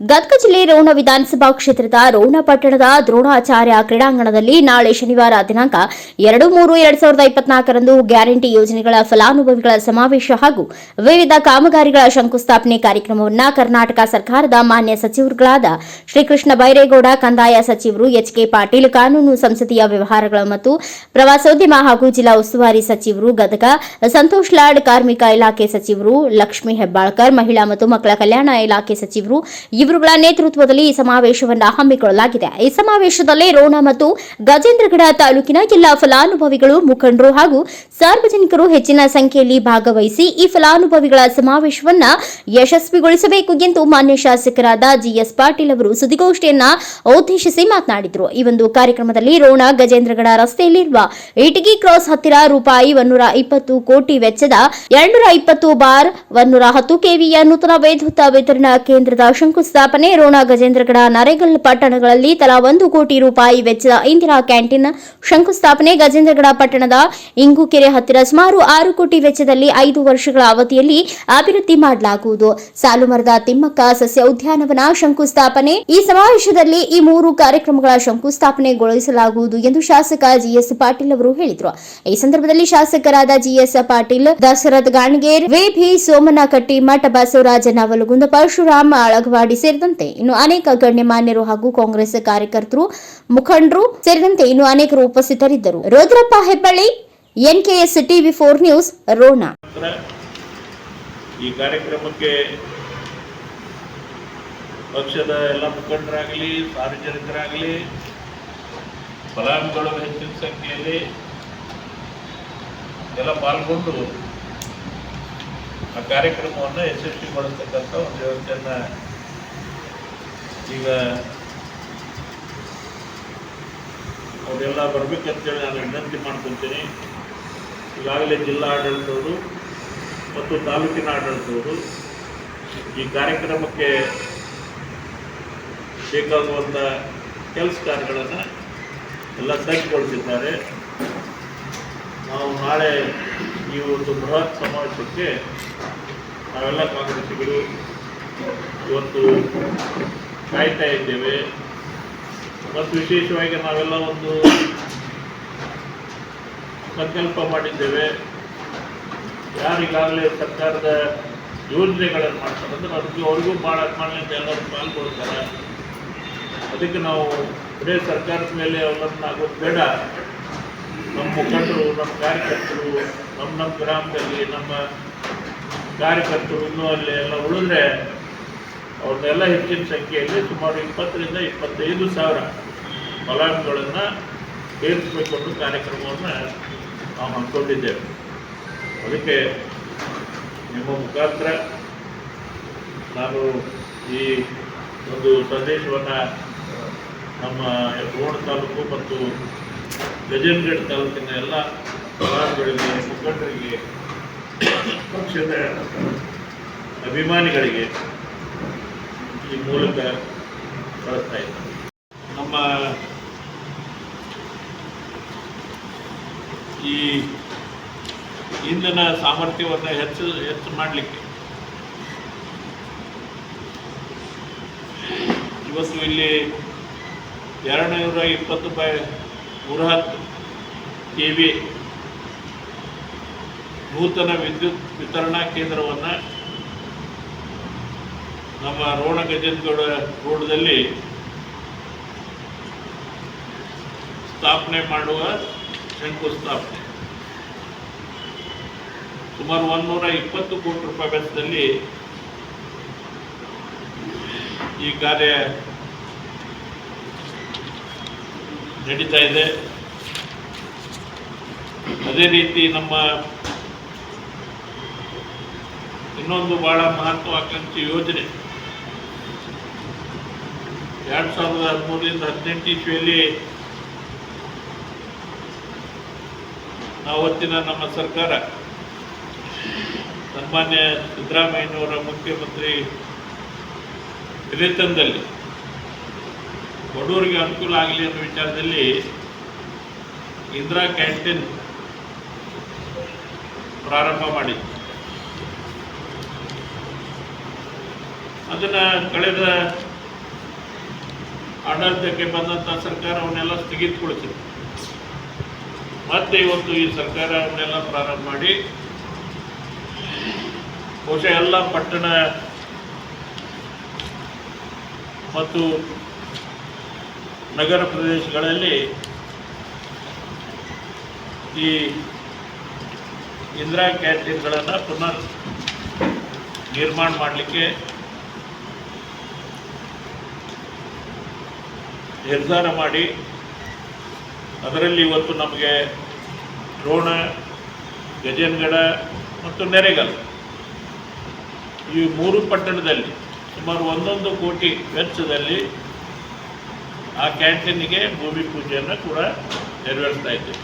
ಗದಗ ಜಿಲ್ಲೆ ರೋಣ ವಿಧಾನಸಭಾ ಕ್ಷೇತ್ರದ ರೋಣ ಪಟ್ಟಣದ ದ್ರೋಣಾಚಾರ್ಯ ಕ್ರೀಡಾಂಗಣದಲ್ಲಿ ನಾಳೆ ಶನಿವಾರ ದಿನಾಂಕ ಎರಡು ಮೂರು ಎರಡ್ ಸಾವಿರದ ಇಪ್ಪತ್ನಾಲ್ಕರಂದು ಗ್ಯಾರಂಟಿ ಯೋಜನೆಗಳ ಫಲಾನುಭವಿಗಳ ಸಮಾವೇಶ ಹಾಗೂ ವಿವಿಧ ಕಾಮಗಾರಿಗಳ ಶಂಕುಸ್ಥಾಪನೆ ಕಾರ್ಯಕ್ರಮವನ್ನು ಕರ್ನಾಟಕ ಸರ್ಕಾರದ ಮಾನ್ಯ ಸಚಿವರುಗಳಾದ ಶ್ರೀಕೃಷ್ಣ ಬೈರೇಗೌಡ, ಕಂದಾಯ ಸಚಿವರು ಎಚ್ಕೆ ಪಾಟೀಲ್, ಕಾನೂನು ಸಂಸದೀಯ ವ್ಯವಹಾರಗಳ ಮತ್ತು ಪ್ರವಾಸೋದ್ಯಮ ಹಾಗೂ ಜಿಲ್ಲಾ ಉಸ್ತುವಾರಿ ಸಚಿವರು, ಗದಗ ಸಂತೋಷ್ ಲಾಡ್ ಕಾರ್ಮಿಕ ಇಲಾಖೆ ಸಚಿವರು ಲಕ್ಷ್ಮೀ ಹೆಬ್ಬಾಳ್ಕರ್, ಮಹಿಳಾ ಮತ್ತು ಮಕ್ಕಳ ಕಲ್ಯಾಣ ಇಲಾಖೆ ಸಚಿವರು ಇವರುಗಳ ನೇತೃತ್ವದಲ್ಲಿ ಈ ಸಮಾವೇಶವನ್ನು ಹಮ್ಮಿಕೊಳ್ಳಲಾಗಿದೆ. ಈ ಸಮಾವೇಶದಲ್ಲಿ ರೋಣ ಮತ್ತು ಗಜೇಂದ್ರಗಡ ತಾಲೂಕಿನ ಎಲ್ಲ ಫಲಾನುಭವಿಗಳು ಮುಖಂಡರು ಹಾಗೂ ಸಾರ್ವಜನಿಕರು ಹೆಚ್ಚಿನ ಸಂಖ್ಯೆಯಲ್ಲಿ ಭಾಗವಹಿಸಿ ಈ ಫಲಾನುಭವಿಗಳ ಸಮಾವೇಶವನ್ನ ಯಶಸ್ವಿಗೊಳಿಸಬೇಕು ಎಂದು ಮಾನ್ಯ ಶಾಸಕರಾದ ಜಿಎಸ್ ಪಾಟೀಲ್ ಅವರು ಸುದ್ದಿಗೋಷ್ಠಿಯನ್ನ ಉದ್ದೇಶಿಸಿ ಮಾತನಾಡಿದರು. ಈ ಒಂದು ಕಾರ್ಯಕ್ರಮದಲ್ಲಿ ರೋಣ ಗಜೇಂದ್ರಗಡ ರಸ್ತೆಯಲ್ಲಿರುವ ಇಟಗಿ ಕ್ರಾಸ್ ಹತ್ತಿರ ರೂಪಾಯಿ ಒನ್ನೂರ ಇಪ್ಪತ್ತು ಕೋಟಿ ವೆಚ್ಚದ ಎರಡ್ನೂರ ಇಪ್ಪತ್ತು ಬಾರ್ ಒನ್ನೂರ ಹತ್ತು ಕೆವಿಯ ನೂತನ ವೈದ್ಯುತ ವಿತರಣಾ ಕೇಂದ್ರದ ಶಂಕುಸ್ಥಾಪನೆ ರೋಣ ಗಜೇಂದ್ರಗಡ ನರೇಗಲ್ ಪಟ್ಟಣಗಳಲ್ಲಿ ತಲಾ ಒಂದು ಕೋಟಿ ರೂಪಾಯಿ ವೆಚ್ಚದ ಇಂದಿರಾ ಕ್ಯಾಂಟೀನ್ ಶಂಕುಸ್ಥಾಪನೆ ಗಜೇಂದ್ರಗಡ ಪಟ್ಟಣದ ಇಂಗುಕೆರೆ ಹತ್ತಿರ ಸುಮಾರು ಆರು ಕೋಟಿ ವೆಚ್ಚದಲ್ಲಿ ಐದು ವರ್ಷಗಳ ಅವಧಿಯಲ್ಲಿ ಅಭಿವೃದ್ಧಿ ಮಾಡಲಾಗುವುದು. ಸಾಲುಮರದ ತಿಮ್ಮಕ್ಕ ಸಸ್ಯ ಉದ್ಯಾನವನ ಶಂಕುಸ್ಥಾಪನೆ. ಈ ಸಮಾವೇಶದಲ್ಲಿ ಈ ಮೂರು ಕಾರ್ಯಕ್ರಮಗಳ ಶಂಕುಸ್ಥಾಪನೆಗೊಳಿಸಲಾಗುವುದು ಎಂದು ಶಾಸಕ ಜಿಎಸ್ ಪಾಟೀಲ್ ಅವರು ಹೇಳಿದರು. ಈ ಸಂದರ್ಭದಲ್ಲಿ ಶಾಸಕರಾದ GS Patil Dasharath Ganager V B Somanakatti, ಮಠ ಬಸವರಾಜ ನವಲಗುಂದ, ಪರಶುರಾಮ ಅಳಗವಾಡಿ ಸೇರಿದಂತೆ ಇನ್ನು ಅನೇಕ ಗಣ್ಯಮಾನ್ಯರು ಹಾಗೂ ಕಾಂಗ್ರೆಸ್ ಕಾರ್ಯಕರ್ತರು, ಮುಖಂಡರು ಸೇರಿದಂತೆ ಇನ್ನು ಅನೇಕರು ಉಪಸ್ಥಿತರಿದ್ದರು. Rudrappa Hebballi NKS TV four news, Ron. ಈ ಕಾರ್ಯಕ್ರಮಕ್ಕೆ ಪಕ್ಷದ ಎಲ್ಲ ಮುಖಂಡರಾಗಲಿ, ಸಾರ್ವಜನಿಕರಾಗಲಿ, ಫಲಾನುಭವಿಗಳು ಹೆಚ್ಚಿನ ಸಂಖ್ಯೆಯಲ್ಲಿ ಎಲ್ಲ ಪಾಲ್ಗೊಂಡು ಆ ಕಾರ್ಯಕ್ರಮವನ್ನು ಯಶಸ್ವಿಗೊಳಿಸ್ತಕ್ಕಂಥ ಒಂದು ವ್ಯವಸ್ಥೆಯನ್ನು ಈಗ ಅವರೆಲ್ಲ ಬರ್ಬೇಕಂತೇಳಿ ನಾನು ವಿನಂತಿ ಮಾಡ್ಕೊತೀನಿ ಈಗಾಗಲೇ ಜಿಲ್ಲಾ ಆಡಳಿತವರು ಮತ್ತು ತಾಲೂಕಿನ ಆಡಳಿತವರು ಈ ಕಾರ್ಯಕ್ರಮಕ್ಕೆ ಬೇಕಾಗುವಂಥ ಕೆಲಸ ಕಾರ್ಯಗಳನ್ನು ಎಲ್ಲ ಸಜ್ಜುಗೊಳಿಸಿದ್ದಾರೆ. ನಾವು ನಾಳೆ ಈ ಒಂದು ಬೃಹತ್ ಸಮಾವೇಶಕ್ಕೆ ನಾವೆಲ್ಲ ಕಾಂಗ್ರೆಸ್ಸಿಗಳು ಇವತ್ತು ಕಾಯ್ತಾ ಇದ್ದೇವೆ. ಮತ್ತು ವಿಶೇಷವಾಗಿ ನಾವೆಲ್ಲ ಒಂದು ಸಂಕಲ್ಪ ಮಾಡಿದ್ದೇವೆ. ಯಾರಿಗಾಗಲೇ ಸರ್ಕಾರದ ಯೋಜನೆಗಳನ್ನು ಮಾಡ್ತಾರೆ ಅಂದ್ರೆ ಅದಕ್ಕೆ ಅವ್ರಿಗೂ ಭಾಳ ಅಭಿಮಾನದಿಂದ ಎಲ್ಲರೂ ಪಾಲ್ಗೊಳ್ತಾರೆ. ಅದಕ್ಕೆ ನಾವು ಬರೇ ಸರ್ಕಾರದ ಮೇಲೆ ಅವಲಂಬನಾಗೋದು ಬೇಡ. ನಮ್ಮ ಮುಖಂಡರು, ನಮ್ಮ ಕಾರ್ಯಕರ್ತರು, ನಮ್ಮ ನಮ್ಮ ಗ್ರಾಮದಲ್ಲಿ ನಮ್ಮ ಕಾರ್ಯಕರ್ತರು ಇನ್ನೂ ಅಲ್ಲಿ ಎಲ್ಲ ಉಳಿದ್ರೆ ಅವ್ರನ್ನೆಲ್ಲ ಹೆಚ್ಚಿನ ಸಂಖ್ಯೆಯಲ್ಲಿ ಸುಮಾರು ಇಪ್ಪತ್ತರಿಂದ ಇಪ್ಪತ್ತೈದು ಸಾವಿರ ಫಲಾನುಗಳನ್ನು ಸೇರಿಸಬೇಕು ಅನ್ನೋ ಕಾರ್ಯಕ್ರಮವನ್ನು ನಾವು ಹಮ್ಮಿಕೊಂಡಿದ್ದೇವೆ ಅದಕ್ಕೆ ನಿಮ್ಮ ಮುಖಾಂತರ ನಾನು ಈ ಒಂದು ಸಂದೇಶವನ್ನು ನಮ್ಮ ಗೋಣ ತಾಲೂಕು ಮತ್ತು ಗಜೇಂದ್ರಗಢ ತಾಲೂಕಿನ ಎಲ್ಲ ಕಲಾವಿದರಿಗೆ ಮುಖಂಡರಿಗೆ, ಪಕ್ಷದ ಅಭಿಮಾನಿಗಳಿಗೆ ಈ ಮೂಲಕ ಕಳಿಸ್ತಾ ಇದ್ದಾರೆ ನಮ್ಮ ಈ ಇಂಧನ ಸಾಮರ್ಥ್ಯವನ್ನು ಹೆಚ್ಚು ಹೆಚ್ಚು ಮಾಡಲಿಕ್ಕೆ. ಇವತ್ತು ಇಲ್ಲಿ ಎರಡು ನೂರ ಇಪ್ಪತ್ತು ಬೈ ನೂರ ಕೆ ವಿ ನೂತನ ವಿದ್ಯುತ್ ವಿತರಣಾ ಕೇಂದ್ರವನ್ನು ನಮ್ಮ ರೋಣ ಗಜೇಂದ್ರಗೌಡ ರೋಡ್ದಲ್ಲಿ ಸ್ಥಾಪನೆ ಮಾಡುವ ಶಂಕುಸ್ಥಾಪನೆ. ಸುಮಾರು ಒಂದೂರ ಇಪ್ಪತ್ತು ಕೋಟಿ ರೂಪಾಯಿ ವೆಚ್ಚದಲ್ಲಿ ಈ ಕಾರ್ಯ ನಡೀತಾ ಇದೆ. ಅದೇ ರೀತಿ ನಮ್ಮ ಇನ್ನೊಂದು ಬಹಳ ಮಹತ್ವಾಕಾಂಕ್ಷಿ ಯೋಜನೆ. ಎರಡು ಸಾವಿರದ ಹದಿಮೂರರಿಂದ ಹದಿನೆಂಟು ಇಸ್ವಿಯಲ್ಲಿ ಅವತ್ತಿನ ನಮ್ಮ ಸರ್ಕಾರ ಸನ್ಮಾನ್ಯ ಸಿದ್ದರಾಮಯ್ಯನವರ ಮುಖ್ಯಮಂತ್ರಿ ಹಿರಿತನದಲ್ಲಿ ಬಡವರಿಗೆ ಅನುಕೂಲ ಆಗಲಿ ಅನ್ನೋ ವಿಚಾರದಲ್ಲಿ ಇಂದಿರಾ ಕ್ಯಾಂಟೀನ್ ಪ್ರಾರಂಭ ಮಾಡಿ ಅದನ್ನು ಕಳೆದ ಆಡಳಿತಕ್ಕೆ ಬಂದಂಥ ಸರ್ಕಾರ ಅವನ್ನೆಲ್ಲ ಸ್ಥಗಿತಗೊಳಿಸಿದೆ ಮತ್ತೆ ಇವತ್ತು ಈ ಸರ್ಕಾರವನ್ನೆಲ್ಲ ಪ್ರಾರಂಭ ಮಾಡಿ, ಬಹುಶಃ ಎಲ್ಲ ಪಟ್ಟಣ ಮತ್ತು ನಗರ ಪ್ರದೇಶಗಳಲ್ಲಿ ಈ ಇಂದಿರಾ ಕ್ಯಾಂಟೀನ್ಗಳನ್ನು ಪುನರ್ ನಿರ್ಮಾಣ ಮಾಡಲಿಕ್ಕೆ ನಿರ್ಧಾರ ಮಾಡಿ ಅದರಲ್ಲಿ ಇವತ್ತು ನಮಗೆ ದ್ರೋಣ ಗಜೇನ್ಗಡ ಮತ್ತು ನೆರೆಗಲ್. ಈ ಮೂರು ಪಟ್ಟಣದಲ್ಲಿ ಸುಮಾರು ಒಂದೊಂದು ಕೋಟಿ ವೆಚ್ಚದಲ್ಲಿ ಆ ಕ್ಯಾಂಟೀನಿಗೆ ಭೂಮಿ ಪೂಜೆಯನ್ನು ಕೂಡ ನೆರವೇರಿಸ್ತಾ ಇದ್ದೇವೆ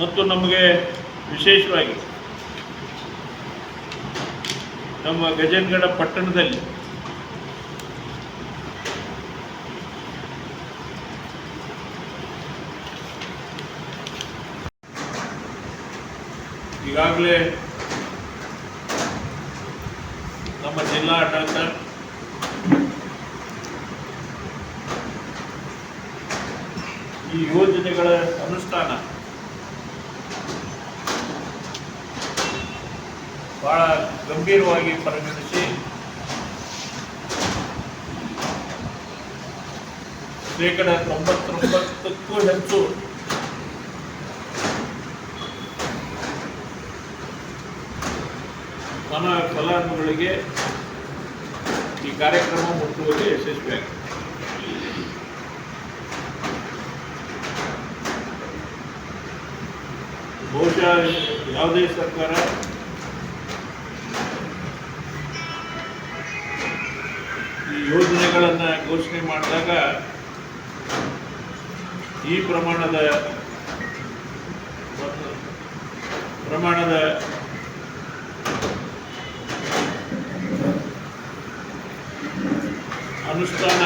ಮತ್ತು ನಮಗೆ ವಿಶೇಷವಾಗಿ ನಮ್ಮ ಗಜೇನ್ಗಡ ಪಟ್ಟಣದಲ್ಲಿ ಈಗಾಗಲೇ ನಮ್ಮ ಜಿಲ್ಲಾ ಆಡಳಿತ ಈ ಯೋಜನೆಗಳ ಅನುಷ್ಠಾನ ಬಹಳ ಗಂಭೀರವಾಗಿ ಪರಿಗಣಿಸಿ ಶೇಕಡ ತೊಂಬತ್ತೊಂಬತ್ತಕ್ಕೂ ಹೆಚ್ಚು ಮನ ಫಲಾನುಭವಿಗಳಿಗೆ ಈ ಕಾರ್ಯಕ್ರಮ ಮುಟ್ಟುವಲ್ಲಿ ಯಶಸ್ವಿಯಾಗಿದೆ ಬಹುಶಃ ಯಾವುದೇ ಸರ್ಕಾರ ಈ ಯೋಜನೆಗಳನ್ನು ಘೋಷಣೆ ಮಾಡಿದಾಗ ಈ ಪ್ರಮಾಣದ ಪ್ರಮಾಣದ ಅನುಷ್ಠಾನ.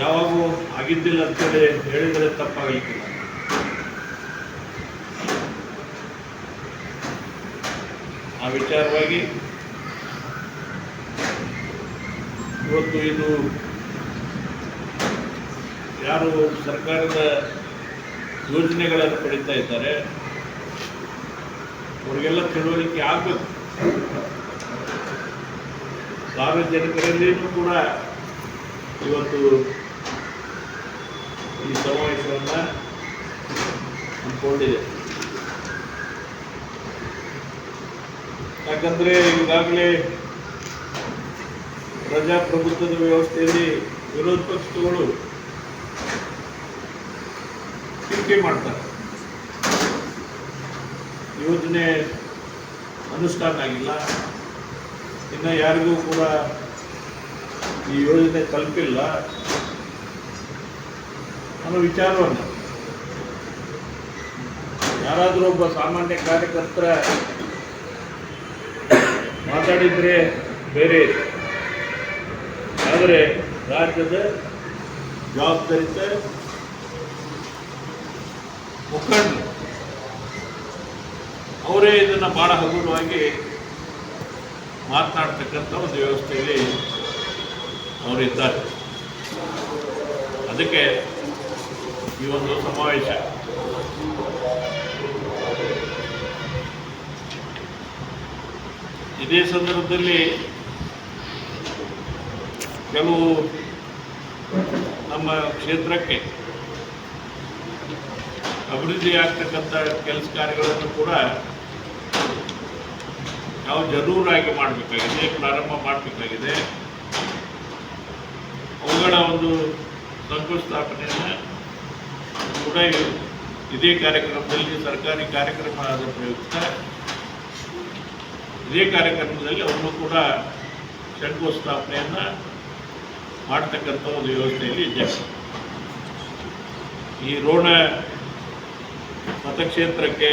ಯಾವಾಗೂ ಆಗಿದ್ದಿಲ್ಲ ಅಂತೇಳಿ ಹೇಳಿದರೆ ತಪ್ಪಾಗಲಿಕ್ಕಿಲ್ಲ. ಆ ವಿಚಾರವಾಗಿ ಇವತ್ತು ಇದು ಯಾರು ಸರ್ಕಾರದ ಯೋಜನೆಗಳನ್ನು ಪಡಿತಾ ಇದ್ದಾರೆ, ಅವರಿಗೆಲ್ಲ ತಿಳುವಳಿಕೆ ಆಗಬೇಕು. ಸಾರ್ವಜನಿಕರಲ್ಲಿಯೂ ಕೂಡ ಇವತ್ತು ಈ ಸಮಾವೇಶವನ್ನು ಹಮ್ಮಿಕೊಂಡಿದೆ. ಯಾಕಂದರೆ ಈಗಾಗಲೇ ಪ್ರಜಾಪ್ರಭುತ್ವದ ವ್ಯವಸ್ಥೆಯಲ್ಲಿ ವಿರೋಧ ಪಕ್ಷಗಳು ಟೀಕೆ ಮಾಡ್ತಾರೆ. ಯೋಜನೆ ಅನುಷ್ಠಾನ ಆಗಿಲ್ಲ. ಇನ್ನು ಯಾರಿಗೂ ಕೂಡ ಈ ಯೋಜನೆ ತಲುಪಿಲ್ಲ ಅನ್ನೋ ವಿಚಾರವನ್ನು ಯಾರಾದರೂ ಒಬ್ಬ ಸಾಮಾನ್ಯ ಕಾರ್ಯಕರ್ತರ ಮಾತಾಡಿದರೆ ಬೇರೆ. ಆದರೆ ರಾಜ್ಯದ ಜವಾಬ್ದಾರಿತ ಮುಖಂಡರು, ಅವರೇ ಇದನ್ನು ಭಾಳ ಹಗುರವಾಗಿ ಮಾತನಾಡ್ತಕ್ಕಂಥ ಒಂದು ವ್ಯವಸ್ಥೆಯಲ್ಲಿ ಅವರಿದ್ದಾರೆ ಅದಕ್ಕೆ ಈ ಒಂದು ಸಮಾವೇಶ. ಇದೇ ಸಂದರ್ಭದಲ್ಲಿ ಕೆಲವು ನಮ್ಮ ಕ್ಷೇತ್ರಕ್ಕೆ ಅಭಿವೃದ್ಧಿಯಾಗ್ತಕ್ಕಂಥ ಕೆಲಸ ಕಾರ್ಯಗಳನ್ನು ಕೂಡ ನಾವು ಜರೂರಾಗಿ ಮಾಡಬೇಕಾಗಿದೆ, ಪ್ರಾರಂಭ ಮಾಡಬೇಕಾಗಿದೆ. ಅವುಗಳ ಒಂದು ಶಂಕುಸ್ಥಾಪನೆಯನ್ನು ಕೂಡ ಇದೇ ಕಾರ್ಯಕ್ರಮದಲ್ಲಿ, ಸರ್ಕಾರಿ ಕಾರ್ಯಕ್ರಮ ಆದ ಪ್ರಯುಕ್ತ ಇದೇ ಕಾರ್ಯಕ್ರಮದಲ್ಲಿ ಅವನು ಕೂಡ ಶಂಕುಸ್ಥಾಪನೆಯನ್ನು ಮಾಡ್ತಕ್ಕಂಥ ಒಂದು ವ್ಯವಸ್ಥೆಯಲ್ಲಿ ಇದೆ ಈ ರೋಣ ಮತಕ್ಷೇತ್ರಕ್ಕೆ